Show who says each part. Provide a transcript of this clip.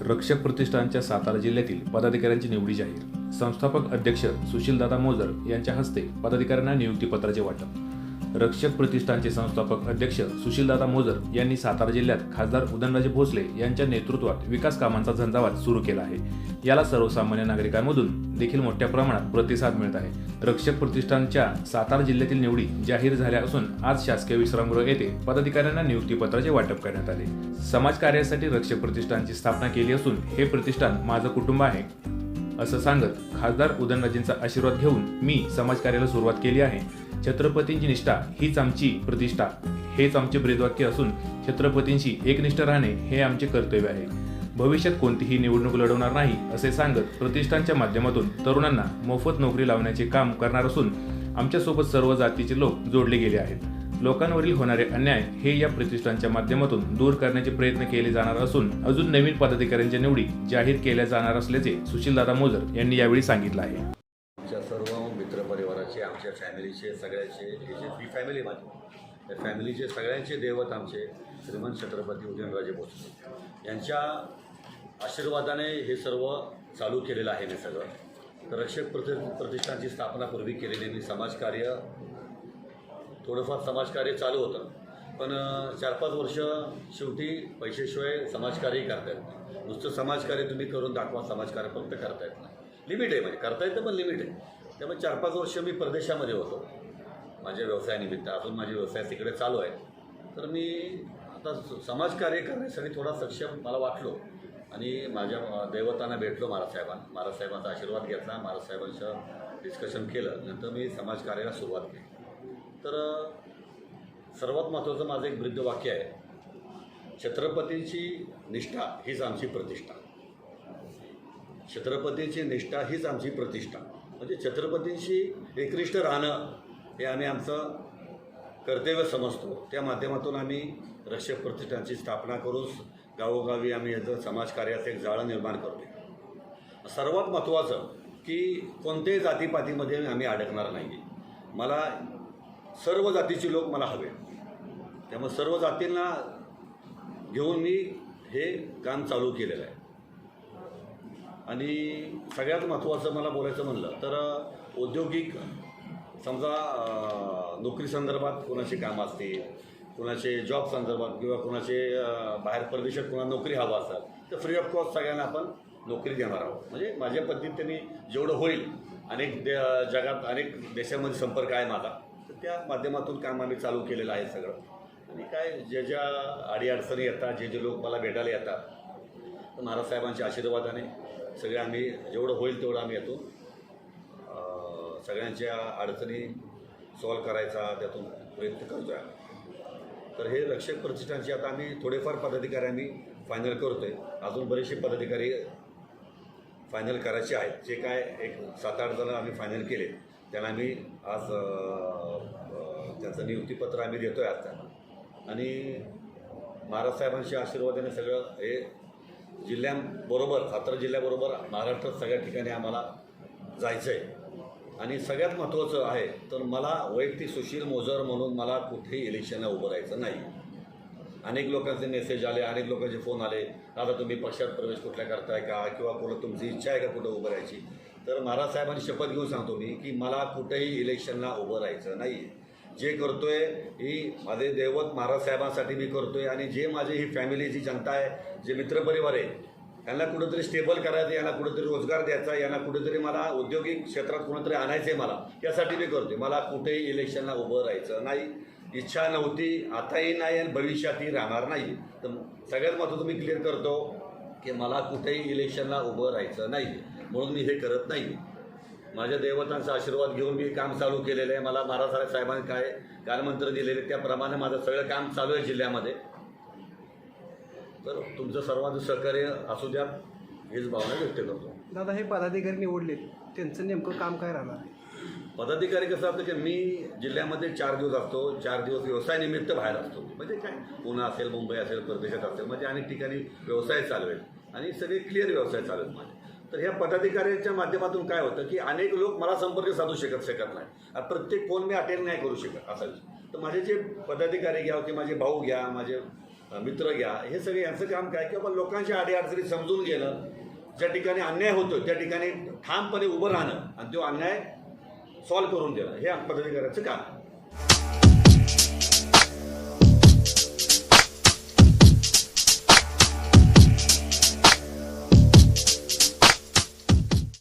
Speaker 1: रक्षक प्रतिष्ठानच्या सातारा जिल्ह्यातील पदाधिकाऱ्यांची निवडी जाहीर. संस्थापक अध्यक्ष सुशीलदादा मोजर यांच्या हस्ते पदाधिकाऱ्यांना नियुक्तीपत्राचे वाटप. रक्षक प्रतिष्ठानचे संस्थापक अध्यक्ष सुशीलदादा मोजर यांनी सातारा जिल्ह्यात खासदार उदयनराजे भोसले यांच्या नेतृत्वात विकास कामांचा झंझावात सुरू केला आहे. याला सर्वसामान्य नागरिकांमधून देखील मोठ्या प्रमाणात प्रतिसाद मिळत आहे. रक्षक प्रतिष्ठानच्या सातारा जिल्ह्यातील निवडी जाहीर झाल्या असून आज शासकीय विश्रामगृह येथे पदाधिकाऱ्यांना नियुक्तीपत्राचे वाटप करण्यात आले. समाज कार्यासाठी रक्षक प्रतिष्ठानची स्थापना केली असून हे प्रतिष्ठान माझं कुटुंब आहे असं सांगत खासदार उदयनराजेंचा आशीर्वाद घेऊन मी समाजकार्याला सुरुवात केली आहे. छत्रपतींची निष्ठा हीच आमची प्रतिष्ठा. हेच आमचे ब्रीदवाक्य असून छत्रपतींशी एकनिष्ठ राहणे हे आमचे कर्तव्य आहे. भविष्यात कोणतीही निवडणूक लढवणार नाही असे सांगत प्रतिष्ठानच्या माध्यमातून तरुणांना मोफत नोकरी लावण्याचे काम करणार असून आमच्यासोबत सर्व जातीचे लोक जोडले गेले आहेत. लोकांवरील होणारे अन्याय हे या प्रतिष्ठानच्या माध्यमातून दूर करण्याचे प्रयत्न केले जाणार असून अजून नवीन पदाधिकाऱ्यांच्या निवडी जाहीर केल्या जाणार असल्याचे सुशीलदादा मोजर यांनी यावेळी सांगितलं आहे.
Speaker 2: फॅमिलीचे सगळ्याचे हे ही फॅमिली माझी त्या फॅमिलीचे सगळ्यांचे दैवत आमचे श्रीमंत छत्रपती उदयनराजे भोसले. यांच्या आशीर्वादाने हे सर्व चालू केलेलं आहे मी सगळं. तर रक्षक प्रति प्रतिष्ठानची स्थापना पूर्वी केलेली मी समाजकार्य थोडंफार समाजकार्य चालू होतं. पण चार पाच वर्ष शेवटी पैशाशिवाय समाजकार्यही करता येत नाही. नुसतं समाजकार्य तुम्ही करून दाखवा समाजकार्य फक्त करता येत नाही. लिमिट आहे म्हणजे करता येतं पण लिमिट आहे. त्यामुळे चार पाच वर्ष मी परदेशामध्ये होतो. माझ्या व्यवसायानिमित्त. अजून माझे व्यवसाय तिकडे चालू आहे तर मी आता स- समाजकार्य करण्यासाठी थोडा सक्षम मला वाटलो. आणि माझ्या दैवतांना भेटलो महाराजसाहेबांना महाराजसाहेबांचा आशीर्वाद घेतला. महाराजसाहेबांचं डिस्कशन केलं. नंतर मी समाजकार्याला सुरुवात केली. तर सर्वात महत्त्वाचं माझं एक वृद्ध वाक्य आहे. छत्रपतींची निष्ठा हीच आमची प्रतिष्ठा. छत्रपतींची निष्ठा हीच आमची प्रतिष्ठा. म्हणजे छत्रपतींशी एकनिष्ठ राहणं हे आम्ही आमचं कर्तव्य समजतो. त्या माध्यमातून आम्ही रक्षक प्रतिष्ठानची स्थापना करून गावोगावी आम्ही याचं समाजकार्याचं एक जाळं निर्माण करतो सर्वात महत्त्वाचं की कोणत्याही जातीपातीमध्ये आम्ही अडकणार नाही मला सर्व जातीचे लोक मला हवे त्यामुळे सर्व जातींना घेऊन मी हे काम चालू केलेलं आहे. आणि सगळ्यात महत्त्वाचं मला बोलायचं म्हणलं तर औद्योगिक समजा नोकरी संदर्भात कोणाचे काम असतील कोणाचे जॉब संदर्भात किंवा कोणाचे बाहेर परदेशात कोणाला नोकरी हवा असाल तर फ्री ऑफ कॉस्ट सगळ्यांना आपण नोकरी देणार आहोत. म्हणजे माझ्या पद्धतीने जेवढं होईल अनेक दे जगात अनेक देशामध्ये संपर्क आहे माझा तर त्या माध्यमातून काम आम्ही चालू केलेलं आहे सगळं. आणि काय ज्या ज्या अडीअडचणी येतात जे जे लोक मला भेटायला येतात तर महाराजसाहेबांच्या आशीर्वादाने सगळे आम्ही जेवढं होईल तेवढं आम्ही येतो. सगळ्यांच्या अडचणी सॉल्व करायचा त्यातून प्रयत्न करतो आहे तर हे रक्षक प्रतिष्ठानचे आता आम्ही थोडेफार पदाधिकारी आम्ही फायनल करतो आहे अजून बरेचसे पदाधिकारी फायनल करायचे आहेत. जे काय एक सात आठ जण आम्ही फायनल केले. त्यांना आम्ही आज त्यांचं नियुक्तीपत्र आम्ही देतो आहे आज त्यांना आणि महाराजसाहेबांच्या आशीर्वादाने सगळं हे जिल्ह्यांबरोबर सातारा जिल्ह्याबरोबर महाराष्ट्रात सगळ्या ठिकाणी आम्हाला जायचं आहे आणि सगळ्यात महत्त्वाचं आहे तर मला वैयक्तिक सुशील मोजर म्हणून मला कुठेही इलेक्शनला उभं राहायचं नाही. अनेक लोकांचे मेसेज आले अनेक लोकांचे फोन आले. आता तुम्ही पक्षात प्रवेश कुठल्या करताय का? किंवा कुठं तुमची इच्छा आहे का कुठं उभं राहायची? तर महाराज साहेबांनी शपथ घेऊन सांगतो मी की मला कुठेही इलेक्शनला उभं राहायचं नाही आहे जे करतोय ही माझे दैवत महाराज साहेबांसाठी मी करतोय आणि जे माझी ही फॅमिली जी जनता आहे जे मित्रपरिवार आहे यांना कुठंतरी स्टेबल करायचं यांना कुठंतरी रोजगार द्यायचा यांना कुठेतरी मला औद्योगिक क्षेत्रात कुठंतरी आणायचं आहे मला यासाठी मी करतोय. मला कुठेही इलेक्शनला उभं राहायचं नाही. इच्छा नव्हती आताही नाही आणि भविष्यातही राहणार नाही. तर सगळ्यात महत्त्वाचं मी क्लिअर करतो की मला कुठेही इलेक्शनला उभं राहायचं नाही. म्हणून मी हे करत नाही. माझ्या देवतांचा आशीर्वाद घेऊन मी काम चालू केलेलं आहे. मला महाराज साहेबांनी काय कालमंत्र दिलेले त्याप्रमाणे माझं सगळं काम चालू आहे जिल्ह्यामध्ये. तर तुमचं सर्वांचं सहकार्य असू द्या हीच भावना व्यक्त करतो.
Speaker 3: दादा हे पदाधिकारी निवडले त्यांचं नेमकं काम काय राहणार आहे?
Speaker 2: पदाधिकारी कसं असतं की मी जिल्ह्यामध्ये चार दिवस असतो चार दिवस व्यवसायानिमित्त बाहेर असतो. म्हणजे काय? पुणे असेल मुंबई असेल परदेशात असेल म्हणजे अनेक ठिकाणी व्यवसाय चालवेल आणि सगळे क्लिअर व्यवसाय चालवेल माझे. तर ह्या पदाधिकाऱ्यांच्या माध्यमातून काय होतं की अनेक लोक मला संपर्क साधू शकत शकत नाही. प्रत्येक फोन मी अटेंड नाही करू शकत असा तर माझे जे पदाधिकारी घ्या की माझे भाऊ घ्या माझे मित्र घ्या हे सगळे यांचं काम काय की आपण लोकांच्या अडीअडचणी समजून घेणं ज्या ठिकाणी अन्याय होतो त्या ठिकाणी ठामपणे उभं राहणं आणि तो अन्याय सॉल्व्ह करून देणं हे पदाधिकाऱ्याचं काम आहे.